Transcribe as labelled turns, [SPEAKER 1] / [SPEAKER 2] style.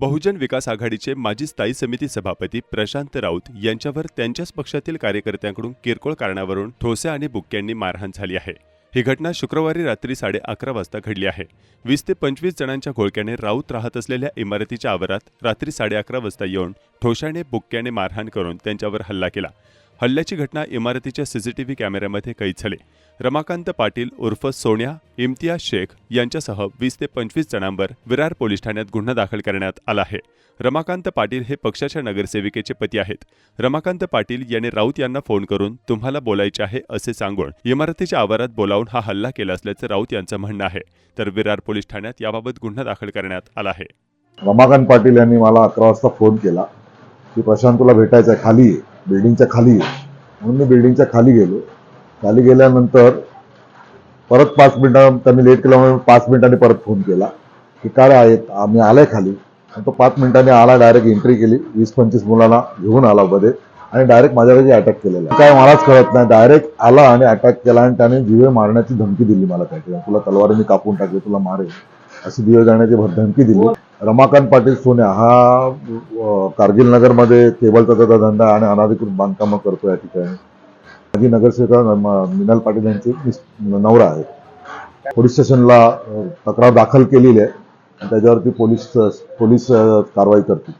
[SPEAKER 1] बहुजन विकास आघाडीचे माजी स्थायी समिती सभापती प्रशांत राऊत यांच्यावर त्यांच्याच पक्षातील कार्यकर्त्यांकडून किरकोळ कारणावरून ठोसे आणि बुक्क्यांनी मारहाण झाली आहे. ही घटना शुक्रवारी रात्री साडे अकरा वाजता घडली आहे. वीस ते पंचवीस जणांच्या घोळक्याने राऊत राहत असलेल्या इमारतीच्या आवारात रात्री साडे अकरा वाजता येऊन ठोशाने बुक्क्याने मारहाण करून त्यांच्यावर हल्ला केला. हल्ल्याची घटना इमारतीच्या सीसीटीव्ही कॅमेऱ्यामध्ये कैद झाली रमाकांत पाटील उर्फ सोन्या इम्तियाज शेख यांच्यासह वीस ते पंचवीस जणांवर विरार पोलीस ठाण्यात गुन्हा दाखल करण्यात आला आहे. रमाकांत पाटील हे पक्षाच्या नगरसेविकेचे पती आहेत. रमाकांत पाटील यांनी राऊत यांना फोन करून तुम्हाला बोलायचे आहे असे सांगून इमारतीच्या आवारात बोलावून हा हल्ला केला असल्याचं राऊत यांचं म्हणणं आहे. तर विरार पोलीस ठाण्यात याबाबत गुन्हा दाखल करण्यात आला आहे.
[SPEAKER 2] रमाकांत पाटील यांनी मला अकरा वाजता फोन केला की प्रशांत तुला भेटायचं आहे खाली आहे बिल्डिंगच्या खाली म्हणून मी बिल्डिंगच्या खाली गेलो. खाली गेल्यानंतर परत पाच मिनिटं त्यांनी लेट केल्यामुळे पाच मिनिटांनी परत फोन केला. की काय आहेत? आम्ही आलाय खाली. आणि तो पाच मिनिटांनी आला डायरेक्ट एंट्री केली. वीस पंचवीस मुलांना घेऊन आला मध्ये आणि डायरेक्ट माझ्याकडे अटॅक केलेला. काय मलाच कळत नाही. डायरेक्ट आला आणि अटॅक केला आणि त्याने जीवे मारण्याची धमकी दिली मला काहीतरी. तुला तलवारीने कापून टाकले तुला मारेल. अशी दिवे जाण्याची भर- धमकी दिली. रमाकांत पाटील सोन्या हा कारगिल नगरमध्ये केबल त्याचा धंदा आणि अनाधिकृत बांधकामं करतो या ठिकाणी. माझी नगरसेविका म- मिनल पाटील यांचे नवरा आहे. पोलीस स्टेशनला तक्रार दाखल केलेली आहे. आणि त्याच्यावरती पोलीस पोलीस कारवाई करतील.